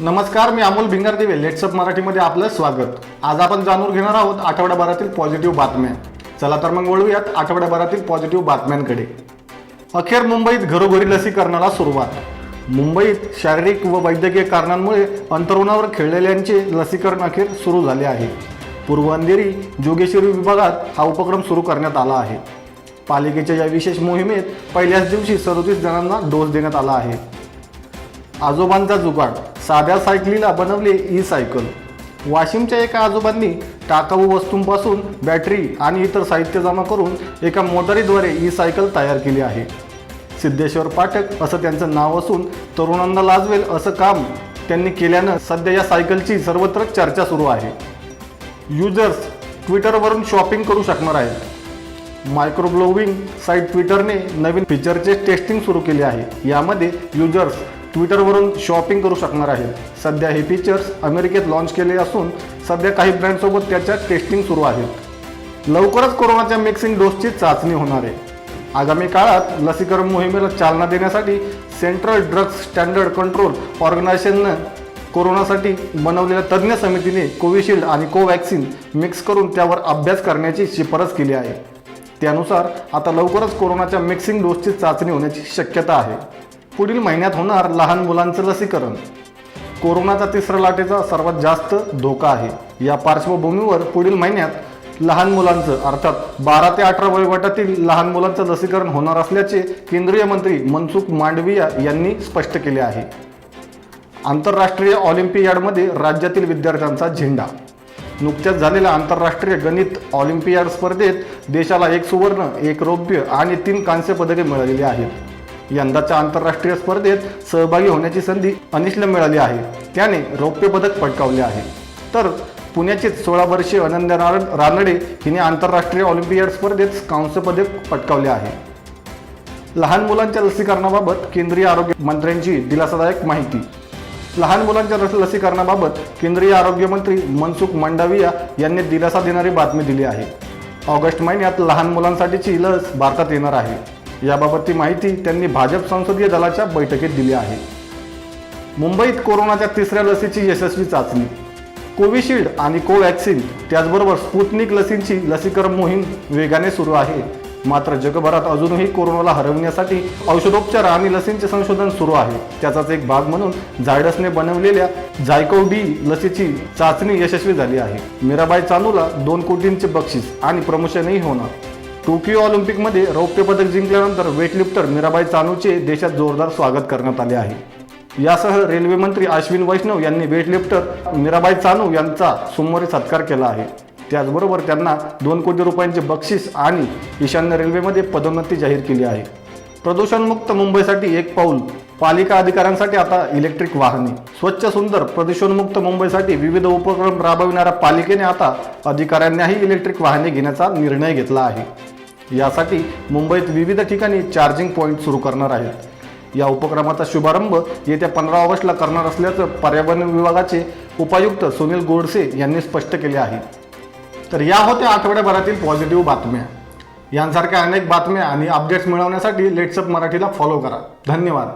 नमस्कार मी अमोल भिंगारदेवे. लेट्सअप मराठीमध्ये आपलं स्वागत. आज आपण जाणून घेणार आहोत आठवड्याभरातील पॉझिटिव्ह बातम्या. चला तर मग वळूयात आठवड्याभरातील पॉझिटिव्ह बातम्यांकडे. अखेर मुंबईत घरोघरी लसीकरणाला सुरुवात. मुंबईत शारीरिक व वैद्यकीय कारणांमुळे अंतरुणावर खेळलेल्यांचे लसीकरण अखेर सुरू झाले आहे. पूर्व अंधेरी जोगेश्वरी विभागात हा उपक्रम सुरू करण्यात आला आहे. पालिकेच्या या विशेष मोहिमेत पहिल्याच दिवशी सदोतीस जणांना डोस देण्यात आला आहे. आजोबांचा जुगाड. साध्या सायकलीला बनवले ई सायकल. वाशिमच्या एका आजोबांनी टाकाऊ वस्तूंपासून बॅटरी आणि इतर साहित्य जमा करून एका मोटारीद्वारे ई सायकल तयार केली आहे. सिद्धेश्वर पाठक असं त्यांचं नाव असून तरुणांना लाजवेल असं काम त्यांनी केल्यानं सध्या या सायकलची सर्वत्र चर्चा सुरू आहे. युजर्स ट्विटरवरून शॉपिंग करू शकणार आहेत. मायक्रोब्लोविंग साईट ट्विटरने नवीन फीचरचे टेस्टिंग सुरू केले आहे. यामध्ये युजर्स ट्विटरवरून शॉपिंग करू शकणार आहेत सध्या हे फीचर्स अमेरिकेत लॉन्च केले असून सध्या काही ब्रँडसोबत त्याच्या टेस्टिंग सुरू आहेत. लवकरच कोरोनाच्या मिक्सिंग डोसची चाचणी होणार आहे. आगामी काळात लसीकरण मोहिमेला चालना देण्यासाठी सेंट्रल ड्रग्ज स्टँडर्ड कंट्रोल ऑर्गनायझेशननं कोरोनासाठी बनवलेल्या तज्ज्ञ समितीने कोविशिल्ड आणि कोवॅक्सिन मिक्स करून त्यावर अभ्यास करण्याची शिफारस केली आहे. त्यानुसार आता लवकरच कोरोनाच्या मिक्सिंग डोसची चाचणी होण्याची शक्यता आहे. पुढील महिन्यात होणार लहान मुलांचं लसीकरण. कोरोनाचा तिसऱ्या लाटेचा सर्वात जास्त धोका आहे. या पार्श्वभूमीवर पुढील महिन्यात लहान मुलांचं अर्थात बारा ते अठरा वयोगटातील लहान मुलांचं लसीकरण होणार असल्याचे केंद्रीय मंत्री मनसुख मांडविया यांनी स्पष्ट केले आहे. आंतरराष्ट्रीय ऑलिम्पियाडमध्ये राज्यातील विद्यार्थ्यांचा झेंडा. नुकत्याच झालेल्या आंतरराष्ट्रीय गणित ऑलिम्पियाड स्पर्धेत देशाला एक सुवर्ण एक रौप्य आणि तीन कांस्य पदके मिळालेली आहेत. यंदाच्या आंतरराष्ट्रीय स्पर्धेत सहभागी होण्याची संधी अनिशला मिळाली आहे. त्याने रौप्य पदक पटकावले आहे. तर पुण्याचीच सोळा वर्षीय अनन्या रानडे हिने आंतरराष्ट्रीय ऑलिम्पियाड स्पर्धेत कांस्य पदक पटकावले आहे. लहान मुलांच्या लसीकरणाबाबत केंद्रीय आरोग्य मंत्र्यांची दिलासादायक माहिती. लहान मुलांच्या लसीकरणाबाबत केंद्रीय आरोग्य मंत्री मनसुख मंडाविया यांनी दिलासा देणारी बातमी दिली आहे. ऑगस्ट महिन्यात लहान मुलांसाठीची लस भारतात येणार आहे. याबाबतची माहिती त्यांनी भाजप संसदीय दलाच्या बैठकीत दिली आहे. मुंबईत कोरोनाच्या तिसऱ्या लसीची यशस्वी चाचणी कोविशिल्ड आणि कोवॅक्सिन त्याचबरोबर स्पुटनिक लसींची लसीकरण मोहीम वेगाने सुरू आहे. मात्र जगभरात अजूनही कोरोनाला हरवण्यासाठी औषधोपचार आणि लसींचे संशोधन सुरू आहे. त्याचाच एक भाग म्हणून झायडसने बनवलेल्या झायकोव डी लसीची चाचणी यशस्वी झाली आहे. मीराबाई चानूला दोन कोटींचे बक्षीस आणि प्रमोशनही होणार. टोकियो ऑलिम्पिकमध्ये रौप्य पदक जिंकल्यानंतर वेटलिफ्टर मीराबाई चानूचे देशात जोरदार स्वागत करण्यात आले आहे. यासह रेल्वे मंत्री अश्विन वैष्णव यांनी वेटलिफ्टर मीराबाई चानू यांचा सोमवारी सत्कार केला आहे. त्याचबरोबर त्यांना दोन कोटी रुपयांचे बक्षीस आणि ईशान्य रेल्वेमध्ये पदोन्नती जाहीर केली आहे. प्रदूषणमुक्त मुंबईसाठी एक पाऊल पालिका अधिकाऱ्यांसाठी आता इलेक्ट्रिक वाहने. स्वच्छ सुंदर प्रदूषणमुक्त मुंबईसाठी विविध उपक्रम राबविणाऱ्या पालिकेने आता अधिकाऱ्यांनाही इलेक्ट्रिक वाहने घेण्याचा निर्णय घेतला आहे. यासाठी मुंबईत विविध ठिकाणी चार्जिंग पॉईंट सुरू करणार आहेत. या उपक्रमाचा शुभारंभ येत्या पंधरा ऑगस्टला करणार असल्याचं पर्यावरण विभागाचे उपायुक्त सुनील गोडसे यांनी स्पष्ट केले आहे. तर या होत्या आठवड्याभरातील पॉझिटिव्ह बातम्या. यांसारख्या अनेक बातम्या आणि अपडेट्स मिळवण्यासाठी लेट्सअप मराठीला फॉलो करा. धन्यवाद.